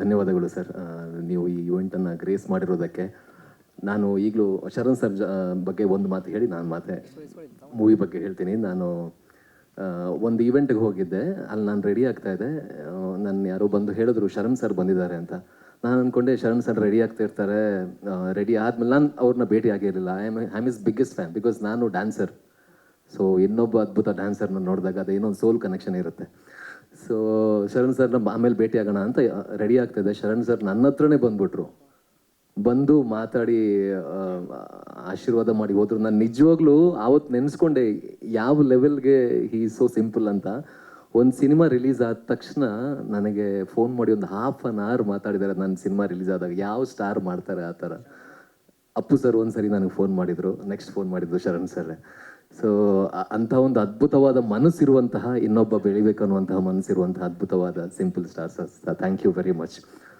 ಧನ್ಯವಾದಗಳು ಸರ್. ನೀವು ಈ ಇವೆಂಟನ್ನು ಗ್ರೇಸ್ ಮಾಡಿರೋದಕ್ಕೆ. ನಾನು ಈಗಲೂ ಶರಣ್ ಸರ್ ಬಗ್ಗೆ ಒಂದು ಮಾತು ಹೇಳಿ, ನಾನು ಮಾತೆ ಮೂವಿ ಬಗ್ಗೆ ಹೇಳ್ತೀನಿ. ನಾನು ಒಂದು ಈವೆಂಟ್ಗೆ ಹೋಗಿದ್ದೆ. ಅಲ್ಲಿ ನಾನು ರೆಡಿ ಆಗ್ತಾ ಇದ್ದೆ. ನನ್ನ ಯಾರೋ ಬಂದು ಹೇಳಿದ್ರು, ಶರಣ್ ಸರ್ ಬಂದಿದ್ದಾರೆ ಅಂತ. ನಾನು ಅಂದ್ಕೊಂಡೆ ಶರಣ್ ಸರ್ ರೆಡಿ ಆಗ್ತಾ ಇರ್ತಾರೆ. ರೆಡಿ ಆದ್ಮೇಲೆ ನಾನು ಅವ್ರನ್ನ ಭೇಟಿ ಆಗಿರಲಿಲ್ಲ. I am I is biggest fan because ನಾನು ಡ್ಯಾನ್ಸರ್ ಸೊ ಇನ್ನೊಬ್ಬ ಅದ್ಭುತ ಡ್ಯಾನ್ಸರ್ನ ನೋಡಿದಾಗ ಅದು ಇನ್ನೊಂದು ಸೋಲ್ ಕನೆಕ್ಷನ್ ಇರುತ್ತೆ. ಸೊ ಶರಣ್ ಸರ್ನ ಆಮೇಲೆ ಭೇಟಿ ಆಗೋಣ ಅಂತ ರೆಡಿ ಆಗ್ತಿದ್ದೆ ಶರಣ್ ಸರ್ ನನ್ನ ಹತ್ರನೇ ಬಂದ್ಬಿಟ್ರು. ಬಂದು ಮಾತಾಡಿ ಆಶೀರ್ವಾದ ಮಾಡಿ ಹೋದ್ರು. ನಾನು ನಿಜವಾಗ್ಲೂ ಆವತ್ತು ನೆನೆಸ್ಕೊಂಡೆ, ಯಾವ ಲೆವೆಲ್ಗೆ ಹೀ ಸೋ ಸಿಂಪಲ್ ಅಂತ. ಒಂದು ಸಿನಿಮಾ ರಿಲೀಸ್ ಆದ ತಕ್ಷಣ ನನಗೆ ಫೋನ್ ಮಾಡಿ ಒಂದು ಹಾಫ್ ಅನ್ ಅವರ್ ಮಾತಾಡಿದ್ದಾರೆ ನನ್ನ ಸಿನಿಮಾ ರಿಲೀಸ್ ಆದಾಗ. ಯಾವ ಸ್ಟಾರ್ ಮಾಡ್ತಾರೆ ಆ ಥರ. ಅಪ್ಪು ಸರ್ ಒಂದ್ಸರಿ ನನಗೆ ಫೋನ್ ಮಾಡಿದರು. ನೆಕ್ಸ್ಟ್ ಫೋನ್ ಮಾಡಿದ್ರು ಶರಣ್ ಸರ್ ಸೊ ಅಂತಹ ಒಂದು ಅದ್ಭುತವಾದ ಮನಸ್ಸಿರುವಂತಹ ಇನ್ನೊಬ್ಬ ಬೆಳಿಬೇಕನ್ನುವಂತಹ ಮನಸ್ಸಿರುವಂತಹ ಅದ್ಭುತವಾದ simple stars thank you very much